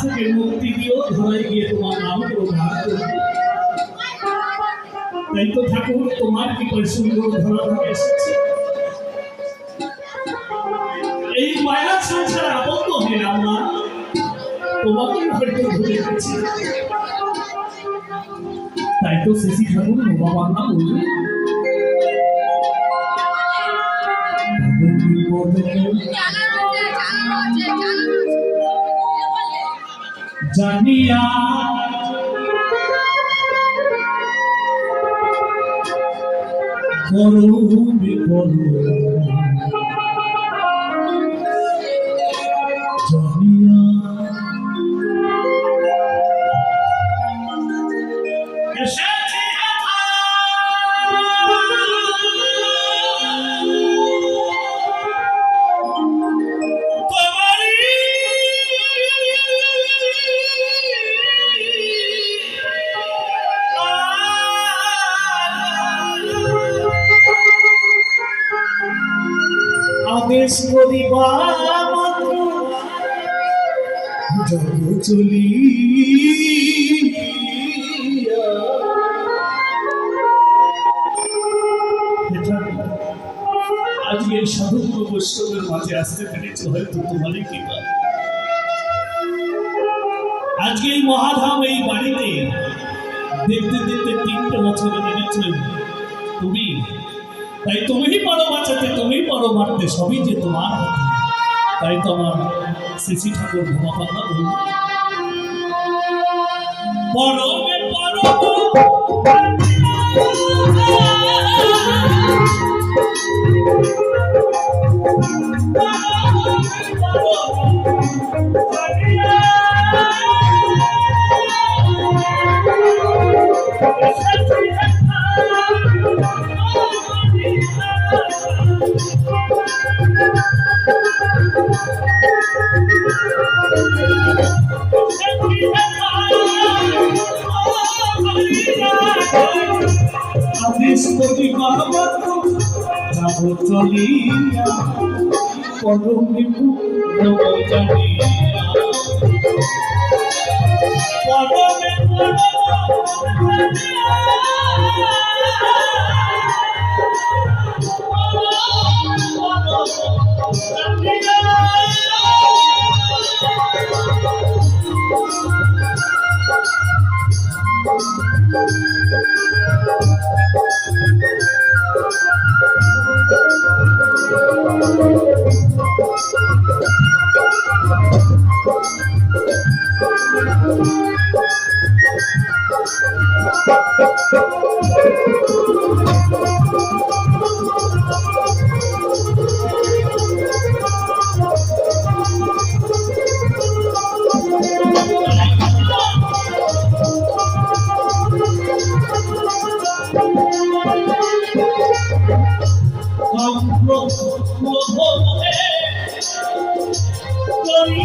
থেকে মুক্তি দিও ধরাই গিয়ে তোমার নাম প্রধান তাই তো ঠাকুর, তোমার কি সুন্দর ধরা ধরে এসেছে? এই মায়া সংসারে আবদ্ধ হইলাম না। তোমাকে হয়তো ধরে গেছি। তাই তো শিশি ঠাকুর বাবা না বলবে জানিয়া করো বিপদ। আজকে সাধুত্ব বৈষ্ণবের মাঝে আসতে পেরেছে, হয়তো তোমারই কৃপা। আজকে এই মহাধাম, এই বাড়িতে দেখতে দেখতে তিনটে বছর এনেছেন তুমি তাই তুমি পারো বাঁচাতে তুমি পারো মারতে, সবই যে তোমার তাই তো আমার শ্রী ঠাকুর ভগবান বলল পরমে পরম চলিয়া পরমে পরম জানিয়া। পরমে পরম তুমি যে কাম ভুল ভোগে করি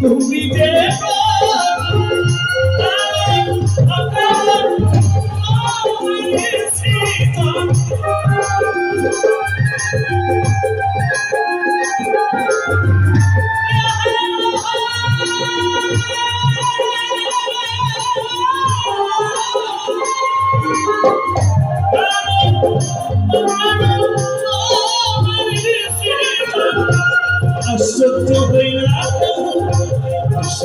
তুমি যে আশ্চর্য হইলা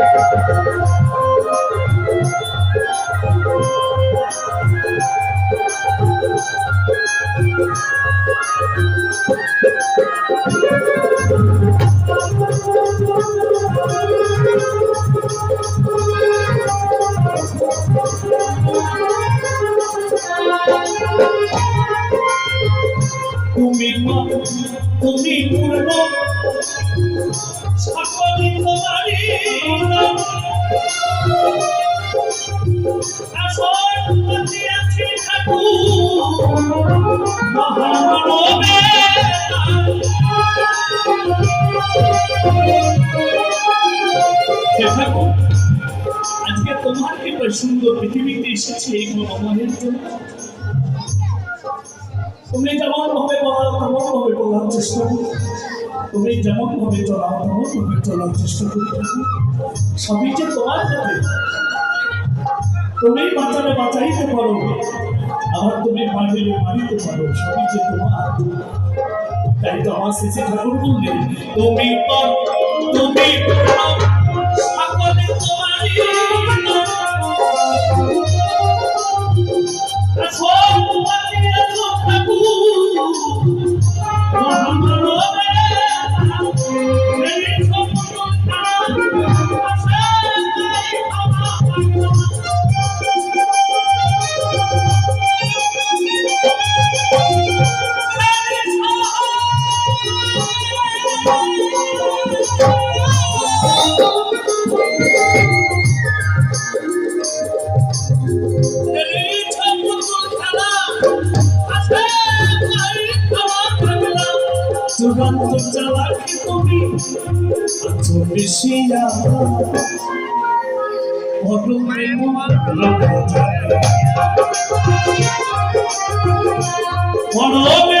তুমি মা তুমি পূর্ণ সকলে তোমারই নাম। আসন পাতিয়াছি ঠাকুর, মহামানবে। হে ঠাকুর, আজকে তোমার কি সুন্দর পৃথিবীতে এসেছে এই মহামানের জন্য। তুমি যেমন ভাবে বলাও তেমন ভাবে বলার চেষ্টা করি। তুমি যেমন ভাবে চলাও, তেমন ভাবে চলার চেষ্টা করি। সবই যে তোমার হাতে তুমি বাঁচালে বাঁচাইতে পারো। আবার তুমি মারিলে মারিতে পারো, সবই যে তোমার। তাই তো আমার শেষে ঠাকুর বললেন, তুমি তুমি চূড়ান্ত চালাকি তুমি আছো বেশিয়া অরুণে মোর পরমে